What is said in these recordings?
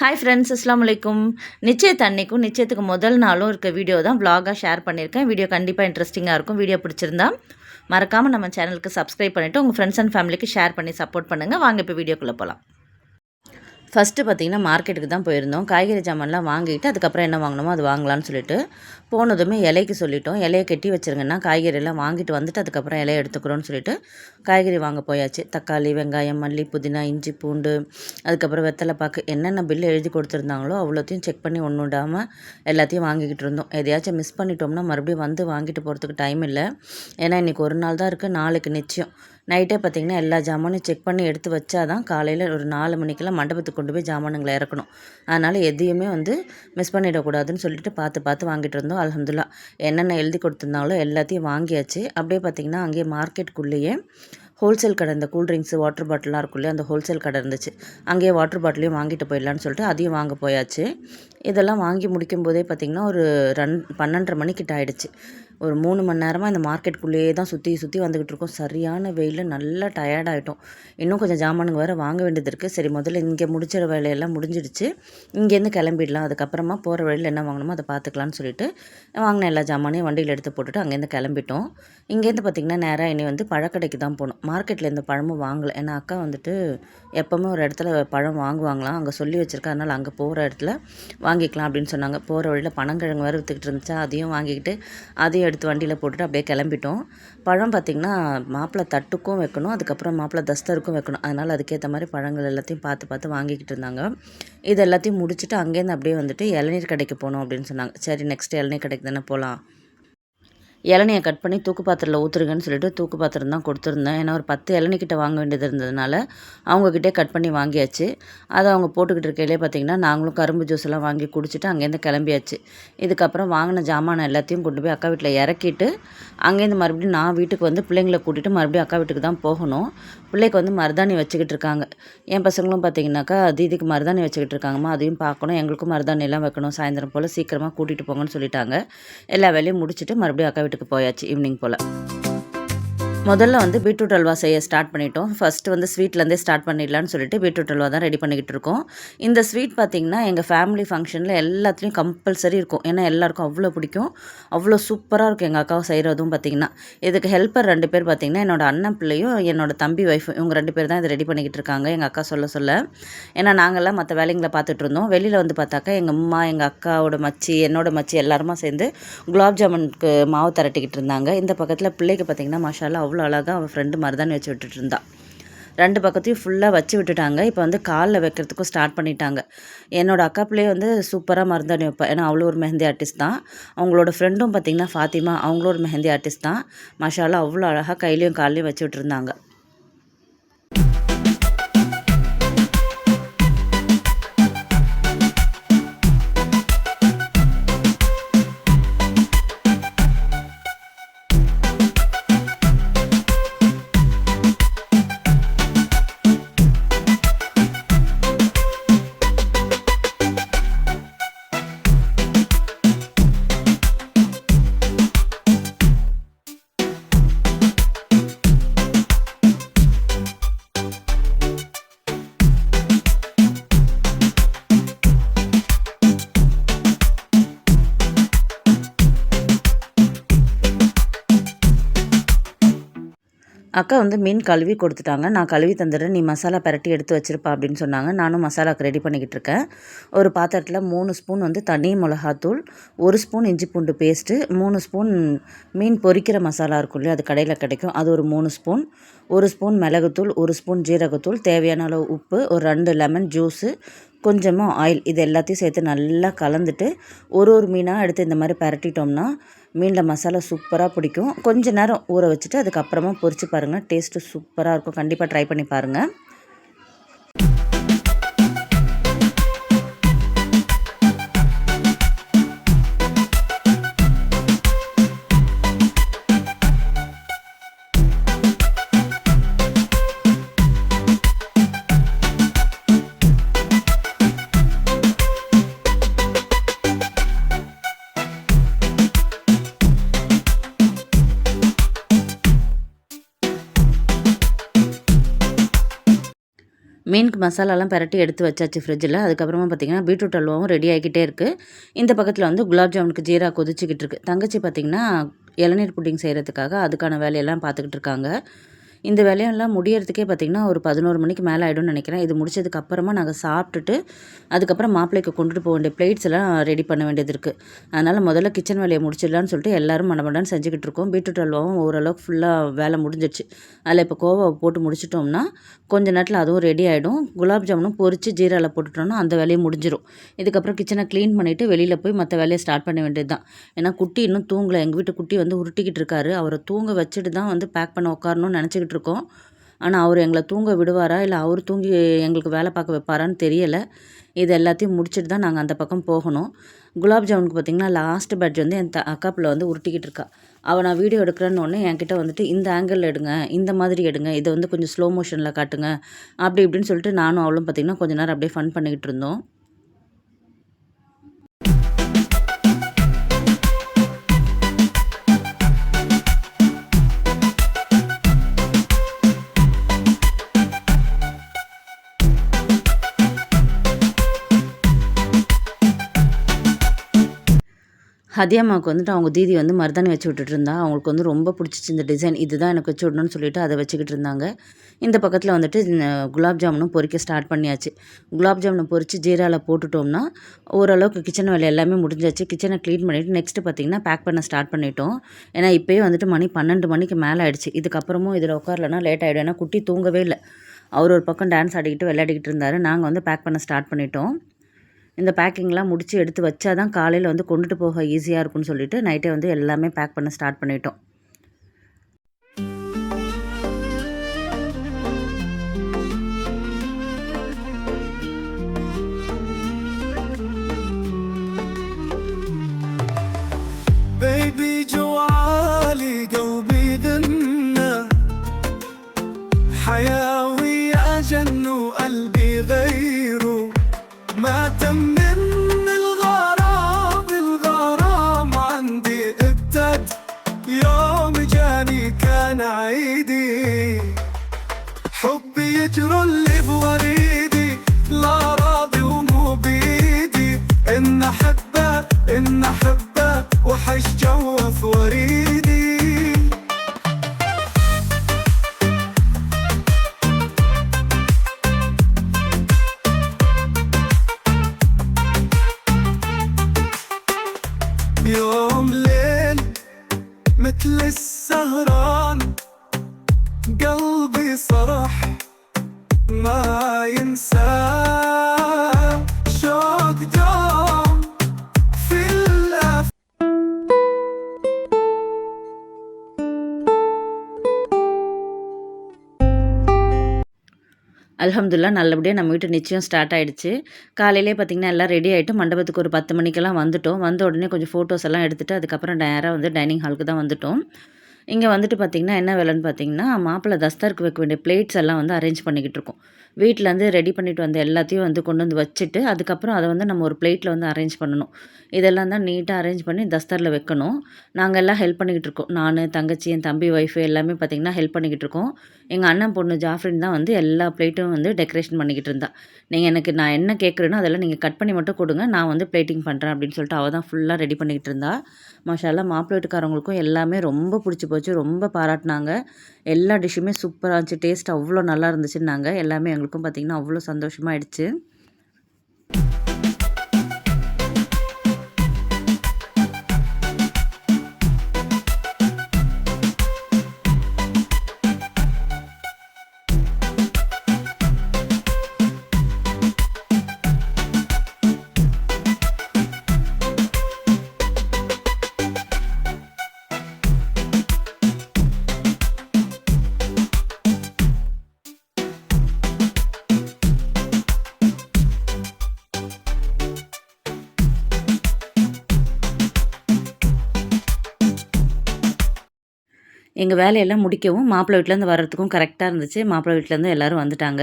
Hi friends அஸ்லாம் வலைக்கும் நிச்சயத்து அன்னைக்கும் நிச்சயத்துக்கு முதல் நாளும் இருக்க வீடியோ தான் விலாகாக ஷேர் பண்ணியிருக்கேன். வீடியோ கண்டிப்பாக இன்ட்ரெஸ்டிங்காக இருக்கும். வீடியோ பிடிச்சிருந்தா மறக்காமல் நம்ம சேனலுக்கு சப்ஸ்கிரைப் பண்ணிவிட்டு உங்கள் ஃப்ரெண்ட்ஸ் அண்ட் ஃபேமிலிக்கு ஷேர் பண்ணி சப்போர்ட் பண்ணுங்கள் வாங்க இப்போ வீடியோக்குள்ளே போகலாம் ஃபஸ்ட்டு பார்த்திங்கன்னா மார்க்கெட்டுக்கு தான் போயிருந்தோம். காய்கறி சாமான்லாம் வாங்கிட்டு அதுக்கப்புறம் என்ன வாங்கணுமோ அது வாங்கலாம்னு சொல்லிட்டு போனதுமே இலைக்கு சொல்லிட்டோம். இலையை கட்டி வச்சுருங்கன்னா காய்கறியெல்லாம் வாங்கிட்டு வந்துட்டு அதுக்கப்புறம் இலையை எடுத்துக்கிறோன்னு சொல்லிட்டு காய்கறி வாங்க போயாச்சு. தக்காளி வெங்காயம் மல்லி புதினா இஞ்சி பூண்டு அதுக்கப்புறம் வெத்தலை பாக்கு. என்னென்ன பில்லு எழுதி கொடுத்துருந்தாங்களோ அவ்வளோத்தையும் செக் பண்ணி ஒன்று விடாமல் எல்லாத்தையும் வாங்கிக்கிட்டு இருந்தோம். எதையாச்சும் மிஸ் பண்ணிட்டோம்னா மறுபடியும் வந்து வாங்கிட்டு போகிறதுக்கு டைம் இல்லை. ஏன்னா இன்றைக்கி ஒரு நாள் தான் இருக்குது நாளைக்கு நிச்சயம். நைட்டே பார்த்திங்கன்னா எல்லா ஜாமானும் செக் பண்ணி எடுத்து வச்சா தான் காலையில் ஒரு நாலு மணிக்கெல்லாம் மண்டபத்துக்கு கொண்டு போய் ஜாமானுங்களை இறக்கணும். அதனால் எதையுமே வந்து மிஸ் பண்ணிடக்கூடாதுன்னு சொல்லிட்டு பார்த்து பார்த்து வாங்கிட்டு இருந்தோம். அலமதுல்லா என்னென்ன எழுதி கொடுத்துருந்தாங்களோ எல்லாத்தையும் வாங்கியாச்சு. அப்படியே பார்த்திங்கன்னா அங்கேயே மார்க்கெட்டுக்குள்ளேயே ஹோல்சேல் கடை இந்த கூல்ட்ரிங்க்ஸ் வாட்டர் பாட்டிலாம் இருக்குள்ளே அந்த ஹோல்சேல் கடை இருந்துச்சு. அங்கேயே வாட்டர் பாட்டிலையும் வாங்கிட்டு போயிடலான்னு சொல்லிட்டு அதையும் வாங்க போயாச்சு. இதெல்லாம் வாங்கி முடிக்கும் போதே பார்த்திங்கன்னா ஒரு ரெண் பன்னெண்டரை மணிக்கிட்ட ஆயிடுச்சு. ஒரு மூணு மணி நேரமாக இந்த மார்க்கெட்டுக்குள்ளேயே தான் சுற்றி சுற்றி வந்துக்கிட்டு இருக்கோம். சரியான வெயில் நல்லா டயர்டாகிட்டோம் இன்னும் கொஞ்சம் ஜாமானுங்க வேறு வாங்க வேண்டியது இருக்குது சரி முதல்ல இங்கே முடிச்சிட வேலையெல்லாம் முடிஞ்சிடுச்சு. இங்கேருந்து கிளம்பிடலாம். அதுக்கப்புறமா போகிற வழியில் என்ன வாங்கணுமோ அதை பார்த்துக்கலான்னு சொல்லிட்டு வாங்கின எல்லா ஜாமானையும் வண்டியில் எடுத்து போட்டுட்டு அங்கேருந்து கிளம்பிட்டோம். இங்கேருந்து பார்த்திங்கன்னா நேராக இனி வந்து பழக்கடைக்கு தான் போகணும் மார்க்கெட்டில் எந்த பழமும் வாங்கலை. ஏன்னா அக்கா வந்துட்டு எப்போவுமே ஒரு இடத்துல பழம் வாங்குவாங்களாம். அங்கே சொல்லி வச்சுருக்கா அதனால் அங்கே போகிற இடத்துல வாங்கிக்கலாம் அப்படின்னு சொன்னாங்க. போகிற வழியில் பனங்கிழங்கு வேறு விற்றுக்கிட்டு இருந்துச்சா அதையும் வாங்கிக்கிட்டு அதையும் எடுத்து வண்டியில் போட்டுட்டு அப்படியே கிளம்பிட்டோம். பழம் பார்த்திங்கன்னா மாப்பிள்ளை தட்டுக்கும் வைக்கணும் அதுக்கப்புறம் மாப்பிள்ளை தஸ்தருக்கும் வைக்கணும். அதனால் அதுக்கேற்ற மாதிரி பழங்கள் எல்லாத்தையும் பார்த்து பார்த்து வாங்கிக்கிட்டு இருந்தாங்க. இது எல்லாத்தையும் முடிச்சுட்டு அங்கேருந்து அப்படியே வந்துட்டு இளநீர் கடைக்கு போகணும் அப்படின்னு சொன்னாங்க. சரி நெக்ஸ்ட் இளநீர் கடைக்கு தானே போகலாம் இளநியை கட் பண்ணி தூக்கு பாத்திரத்தில் ஊற்றுருங்கன்னு சொல்லிட்டு தூக்கு பாத்திரம் தான் கொடுத்துருந்தேன். ஏன்னா ஒரு பத்து இளநிக்கிட்ட வாங்க வேண்டியது இருந்ததுனால அவங்கக்கிட்டே கட் பண்ணி வாங்கியாச்சு. அதை அவங்க போட்டுக்கிட்டு இருக்கையிலே பார்த்திங்கன்னா நாங்களும் கரும்பு ஜூஸ் எல்லாம் வாங்கி குடிச்சிட்டு அங்கேருந்து கிளம்பியாச்சு. இதுக்கப்புறம் வாங்கின ஜாமான் எல்லாத்தையும் கொண்டு போய் அக்கா வீட்டில் இறக்கிட்டு அங்கேருந்து மறுபடியும் நான் வீட்டுக்கு வந்து பிள்ளைங்களை கூட்டிகிட்டு மறுபடியும் அக்கா வீட்டுக்கு தான் போகணும். பிள்ளைக்கு வந்து மருதாணி வச்சுக்கிட்டு இருக்காங்க. என் பசங்களும் பார்த்தீங்கன்னாக்கா தீதிக்கு மருதாணி வச்சுக்கிட்டு இருக்காங்கம்மா அதையும் பார்க்கணும். எங்களுக்கும் மருதாணி எல்லாம் வைக்கணும். சாயந்தரம் போல் சீக்கிரமாக கூட்டிகிட்டு போங்கன்னு சொல்லிட்டாங்க. எல்லா வேலையும் முடிச்சுட்டு மறுபடியும் அக்கா வீட்டுக்கு போயாச்சு ஈவினிங் போல். முதல்ல வந்து பீட்ரூட் அல்வா செய்ய ஸ்டார்ட் பண்ணிட்டோம். ஃபஸ்ட்டு வந்து ஸ்வீட்லேருந்தே ஸ்டார்ட் பண்ணிடலான்னு சொல்லிட்டு பீட்ரூட் அல்வா தான் ரெடி பண்ணிக்கிட்டு இருக்கோம். இந்த ஸ்வீட் பார்த்திங்கன்னா எங்கள் ஃபேமிலி ஃபங்க்ஷனில் எல்லாத்துலேயும் கம்பல்சரி இருக்கும். ஏன்னா எல்லாருக்கும் அவ்வளோ பிடிக்கும். அவ்வளோ சூப்பராக இருக்கும் எங்கள் அக்காவை செய்கிறதும் பார்த்திங்கன்னா இதுக்கு ஹெல்ப்பர் ரெண்டு பேர் பார்த்திங்கன்னா என்னோடய அண்ணன் பிள்ளையும் என்னோடய தம்பி ஒய்ஃபும் இவங்க ரெண்டு பேர் தான் இதை ரெடி பண்ணிக்கிட்டு இருக்காங்க எங்கள் அக்கா சொல்ல சொல்ல. ஏன்னா நாங்கள்லாம் மற்ற வேலைங்களை பார்த்துட்டு இருந்தோம். வெளியில் வந்து பார்த்தாக்கா எங்கள் அம்மா எங்கள் அக்காவோட மச்சி என்னோட மச்சி எல்லாருமா சேர்ந்து குலாப் ஜாமுனுக்கு மாவு திரட்டிக்கிட்டு இருந்தாங்க. இந்த பக்கத்தில் பிள்ளைக்கு பார்த்திங்கன்னா மசாலா அவ்வளோ அவ்வளோ அழகாக அவன் ஃப்ரெண்டு மருதாணி வச்சு விட்டுட்டு இருந்தாள் ரெண்டு பக்கத்தையும் ஃபுல்லாக வச்சு விட்டுட்டாங்க. இப்போ வந்து காலில் வைக்கிறதுக்கும் ஸ்டார்ட் பண்ணிட்டாங்க. என்னோடய அக்கா பிள்ளையே வந்து சூப்பராக மருந்தாணி வைப்பேன் ஏன்னா அவ்வளோ ஒரு மெஹந்தி ஆர்டிஸ்ட் தான். அவங்களோட ஃப்ரெண்டும் பார்த்திங்கன்னா ஃபாத்திமா அவங்களோட ஒரு மெஹந்தி ஆர்டிஸ்ட் தான். மஷாலா அவ்வளோ அழகாக கையிலையும் கால்லையும் வச்சு விட்டுருந்தாங்க. அக்கா வந்து மீன் கழுவி கொடுத்துட்டாங்க. நான் கழுவி தந்துடுறேன். நீ மசாலா பரட்டி எடுத்து வச்சிருப்பா அப்படின்னு சொன்னாங்க. நானும் மசாலாக்கு ரெடி பண்ணிக்கிட்டு இருக்கேன். ஒரு பாத்திரத்தில் மூணு ஸ்பூன் வந்து தனி மிளகாத்தூள் ஒரு ஸ்பூன் இஞ்சி பூண்டு பேஸ்ட்டு மூணு ஸ்பூன் மீன் பொரிக்கிற மசாலா இருக்கும் இல்லையா அது கடையில் கிடைக்கும். அது ஒரு மூணு ஸ்பூன். ஒரு ஸ்பூன் மிளகுத்தூள் ஒரு ஸ்பூன் ஜீரகத்தூள் தேவையான அளவு உப்பு ஒரு ரெண்டு லெமன் ஜூஸு கொஞ்சமாக ஆயில் இது எல்லாத்தையும் சேர்த்து நல்லா கலந்துட்டு ஒரு ஒரு மீனாக எடுத்து இந்த மாதிரி பரட்டிட்டோம்னா மீனில் மசாலா சூப்பராக பிடிக்கும். கொஞ்ச நேரம் ஊற வச்சுட்டு அதுக்கப்புறமா பொரிச்சு பாருங்கள் டேஸ்ட்டு சூப்பராக இருக்கும். கண்டிப்பாக ட்ரை பண்ணி பாருங்கள் மீனுக்கு மசாலாலாம் பரட்டி எடுத்து வச்சாச்சு ஃப்ரிட்ஜில் அதுக்கப்புறமா பார்த்திங்கன்னா பீட்ரூட் அல்வாவும் ரெடி ஆகிக்கிட்டே இருக்குது இந்த பக்கத்தில் வந்து குலாப் ஜாமுனுக்கு ஜீரா கொதிச்சிக்கிட்டு இருக்குது தங்கச்சி பார்த்திங்கன்னா இளநீர் புட்டிங் செய்கிறதுக்காக அதுக்கான வேலையெல்லாம் பார்த்துக்கிட்டு இருக்காங்க. இந்த வேலையெல்லாம் முடியறதுக்கே பார்த்திங்கன்னா ஒரு பதினோரு மணிக்கு மேலே ஆகிடும்னு நினைக்கிறேன். இது முடிச்சதுக்கு அப்புறமா நாங்கள் சாப்பிட்டுட்டு அதுக்கப்புறம் மாப்பிள்ளைக்கு கொண்டுட்டு போக வேண்டிய பிளேட்ஸ் எல்லாம் ரெடி பண்ண வேண்டியது இருக்குது அதனால் முதல்ல கிச்சன் வேலையை முடிச்சிடலான்னு சொல்லிட்டு எல்லோரும் மடமடான்னு செஞ்சுக்கிட்டு இருக்கோம். பீட்ரூட் அல்வாவும் ஓரளவுக்கு ஃபுல்லாக வேலை முடிஞ்சிடுச்சு அதில் இப்போ கோவாவை போட்டு முடிச்சிட்டோம்னா கொஞ்ச நேரத்தில் அதுவும் ரெடி ஆகிடும் குலாப் ஜாமுனும் பொரித்து ஜீராவில் போட்டுட்டோம்னா அந்த வேலையை முடிஞ்சிடும் இதுக்கப்புறம் கிச்சனை க்ளீன் பண்ணிவிட்டு வெளியில் போய் மற்ற வேலையை ஸ்டார்ட் பண்ண வேண்டியது தான் ஏன்னா குட்டி இன்னும் தூங்கலை. எங்கள் வீட்டு குட்டி வந்து உருட்டிக்கிட்டு இருக்காரு. அவரை தூங்க வச்சுட்டு தான் வந்து பேக் பண்ண உட்காரணும்னு நினச்சிக்கிட்டு இருக்கோம் ஆனால் அவர் எங்களை தூங்க விடுவாரா? இல்லை அவர் தூங்கி எங்களுக்கு வேலை பார்க்க வைப்பாரான்னு தெரியலை. இது எல்லாத்தையும் முடிச்சுட்டு தான் நாங்கள் அந்த பக்கம் போகணும். குலாப் ஜாமுனுக்கு பார்த்திங்கன்னா லாஸ்ட் பேட்ச் வந்து என் த அக்காப்பில் வந்து உருட்டிக்கிட்டு இருக்கா. அவள் நான் வீடியோ எடுக்கிறேன்னு ஒன்று என்கிட்ட வந்துட்டு இந்த ஆங்கிளில் எடுங்க இந்த மாதிரி எடுங்க இதை வந்து கொஞ்சம் ஸ்லோ மோஷனில் காட்டுங்க அப்படி இப்படின்னு சொல்லிட்டு நானும் அவளும் பார்த்திங்கன்னா கொஞ்ச நேரம் அப்படியே ஃபன் பண்ணிக்கிட்டு இருந்தோம். ஹதியாமாவுக்கு வந்துட்டு அவங்க தீதி வந்து மருதாணி வச்சு விட்டுட்டு இருந்தா அவங்களுக்கு வந்து ரொம்ப பிடிச்சிச்சு இந்த டிசைன். இதுதான் எனக்கு வச்சு விடணும்னு சொல்லிட்டு அதை வச்சுக்கிட்டு இருந்தாங்க. இந்த பக்கத்தில் வந்துட்டு குலாப் ஜாமுனும் பொறிக்க ஸ்டார்ட் பண்ணியாச்சு. குலாப் ஜாமுனை பொரித்து ஜீராவில் போட்டுட்டோம்னா ஓரளவுக்கு கிச்சன் வேலை எல்லாமே முடிஞ்சாச்சு. கிச்சனை க்ளீன் பண்ணிவிட்டு நெக்ஸ்ட்டு பார்த்திங்கன்னா பேக் பண்ண ஸ்டார்ட் பண்ணிட்டோம். ஏன்னா இப்போயே வந்துட்டு மணி பன்னெண்டு மணிக்கு மேலே ஆகிடுச்சு இதுக்கப்புறமும் இதில் உட்காரலன்னா லேட் ஆகிடும் ஏன்னா குட்டி தூங்கவே இல்லை. அவர் ஒரு பக்கம் டான்ஸ் ஆடிக்கிட்டு விளையாடிக்கிட்டு இருந்தார். நாங்கள் வந்து பேக் பண்ண ஸ்டார்ட் பண்ணிட்டோம். இந்த பேக்கிங்லாம் முடித்து எடுத்து வச்சா தான் காலையில் வந்து கொண்டுட்டு போக ஈஸியாக இருக்கும்னு சொல்லிட்டு நைட்டே வந்து எல்லாமே பேக் பண்ண ஸ்டார்ட் பண்ணிட்டோம் بيبي جوالي قلبي دنا حياوي أجن وقلبي غيره ما மாத்தம் அலமதுல்லா நல்லபடியாக நம்ம வீட்டு நிச்சயம் ஸ்டார்ட் ஆகிடுச்சு காலையிலே பார்த்திங்கன்னா எல்லாம் ரெடி ஆகிட்டு மண்டபத்துக்கு ஒரு பத்து மணிக்கெல்லாம் வந்துட்டோம். வந்த உடனே கொஞ்சம் ஃபோட்டோஸ் எல்லாம் எடுத்துகிட்டு அதுக்கப்புறம் நேராக வந்து டைனிங் ஹாலுக்கு தான் வந்துட்டோம். இங்கே வந்துட்டு பார்த்திங்கன்னா என்ன வேலைன்னு பார்த்தீங்கன்னா மாப்பிள்ளை தஸ்தருக்கு வைக்க வேண்டிய பிளேட்ஸ் எல்லாம் வந்து அரேஞ்ச் பண்ணிக்கிட்டு இருக்கோம். வீட்டிலேருந்து ரெடி பண்ணிட்டு வந்து எல்லாத்தையும் வந்து கொண்டு வந்து வச்சுட்டு அதுக்கப்புறம் அதை வந்து நம்ம ஒரு பிளேட்டில் வந்து அரேஞ்ச் பண்ணணும். இதெல்லாம் தான் நீட்டாக அரேஞ்ச் பண்ணி தஸ்தரில் வைக்கணும். நாங்கள் எல்லாம் ஹெல்ப் பண்ணிக்கிட்டு இருக்கோம். நான் தங்கச்சி என் தம்பி ஒய்ஃபு எல்லாமே பார்த்திங்கன்னா ஹெல்ப் பண்ணிக்கிட்டு இருக்கோம். எங்கள் அண்ணன் பொண்ணு ஜாஃப்ரின் தான் வந்து எல்லா பிளேட்டும் வந்து டெக்கரேஷன் பண்ணிக்கிட்டு இருந்தா. நீங்கள் எனக்கு நான் என்ன கேட்குறேனோ அதெல்லாம் நீங்கள் கட் பண்ணி மட்டும் கொடுங்க. நான் வந்து பிளேட்டிங் பண்ணுறேன் அப்படின்னு சொல்லிட்டு அவள் தான் ஃபுல்லாக ரெடி பண்ணிக்கிட்டு இருந்தா. மாஷால்லா மாப்பிள்ளை வீட்டுக்காரவங்களுக்கும் எல்லாமே ரொம்ப பிடிச்சி போச்சு. ரொம்ப பாராட்டினாங்க. எல்லா டிஷ்ஷுமே சூப்பராக இருந்துச்சு. டேஸ்ட் அவ்வளோ நல்லா இருந்துச்சுன்னாங்க. எல்லாமே எங்களுக்கும் பார்த்திங்கன்னா அவ்வளோ சந்தோஷமாக ஆயிடுச்சு. எங்கள் வேலையெல்லாம் முடிக்கவும் மாப்பிள்ளை வீட்டிலேருந்து வர்றதுக்கும் கரெக்டாக இருந்துச்சு. மாப்பிள்ளை வீட்டிலேருந்து எல்லோரும் வந்துட்டாங்க.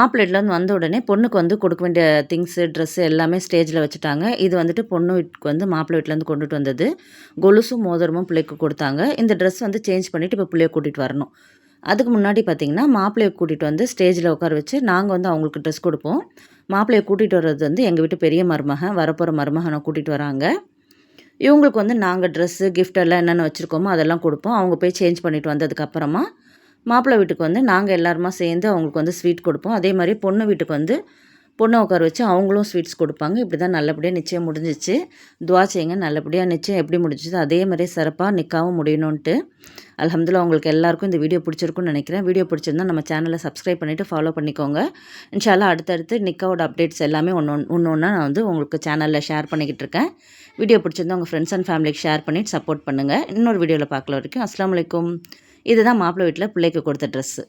மாப்பிள்ளைட்லேருந்து வந்த உடனே பொண்ணுக்கு வந்து கொடுக்க வேண்டிய திங்ஸு ட்ரெஸ்ஸு எல்லாமே ஸ்டேஜில் வச்சுட்டாங்க. இது வந்துட்டு பொண்ணு வீட்டுக்கு வந்து மாப்பிள்ளை வீட்டிலேருந்து கொண்டுட்டு வந்தது. கொலுசும் மோதிரமும் பிள்ளைக்கு கொடுத்தாங்க. இந்த ட்ரெஸ் வந்து சேஞ்ச் பண்ணிவிட்டு இப்போ பிள்ளைய கூட்டிகிட்டு வரணும். அதுக்கு முன்னாடி பார்த்தீங்கன்னா மாப்பிள்ளையை கூட்டிகிட்டு வந்து ஸ்டேஜில் உட்கார வச்சு நாங்கள் வந்து அவங்களுக்கு ட்ரெஸ் கொடுப்போம். மாப்பிள்ளையை கூட்டிகிட்டு வர்றது வந்து எங்கள் வீட்டு பெரிய மருமகன் வரப்போகிற மருமகனை கூட்டிகிட்டு வராங்க. இவங்களுக்கு வந்து நாங்கள் ட்ரெஸ்ஸு கிஃப்ட் எல்லாம் என்னென்ன வச்சுருக்கோமோ அதெல்லாம் கொடுப்போம். அவங்க போய் சேஞ்ச் பண்ணிட்டு வந்ததுக்கப்புறமா மாப்பிள்ளை வீட்டுக்கு வந்து நாங்கள் எல்லாருமா சேர்ந்து அவங்களுக்கு வந்து ஸ்வீட் கொடுப்போம். அதே மாதிரி பொண்ணு வீட்டுக்கு வந்து பொண்ணை உட்கார வச்சு அவங்களும் ஸ்வீட்ஸ் கொடுப்பாங்க. இப்படி தான் நல்லபடியாக நிச்சயம் முடிஞ்சிச்சு. துவா செய்யுங்க நல்லபடியாக நிச்சயம் எப்படி முடிஞ்சிச்சு? அதே மாதிரி சிறப்பாக நிற்காவும் முடியணுன்ட்டு அலமதுல்லா உங்களுக்கு எல்லாருக்கும் இந்த வீடியோ பிடிச்சிருக்குன்னு நினைக்கிறேன். வீடியோ பிடிச்சிருந்தா நம்ம சேனலை சப்ஸ்கிரைப் பண்ணிவிட்டு ஃபாலோ பண்ணிக்கோங்க. இன்ஷால்லா அடுத்தடுத்து நிக்காவோட அப்டேட்ஸ் எல்லாமே ஒன்று ஒன்று ஒன்றா நான் வந்து உங்களுக்கு சேனலில் ஷேர் பண்ணிக்கிட்டு இருக்கேன். வீடியோ பிடிச்சிருந்தா உங்கள் ஃப்ரெண்ட்ஸ் அண்ட் ஃபேமிலிக்கு ஷேர் பண்ணிவிட்டு சப்போர்ட் பண்ணுங்கள் இன்னொரு வீடியோவில் பார்க்கல வரைக்கும் அஸ்லாம் அலைக்கும். இதுதான் மாப்பிள்ளை வீட்டில் பிள்ளைக்கு கொடுத்த ட்ரெஸ்ஸு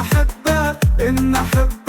احبك إن احبك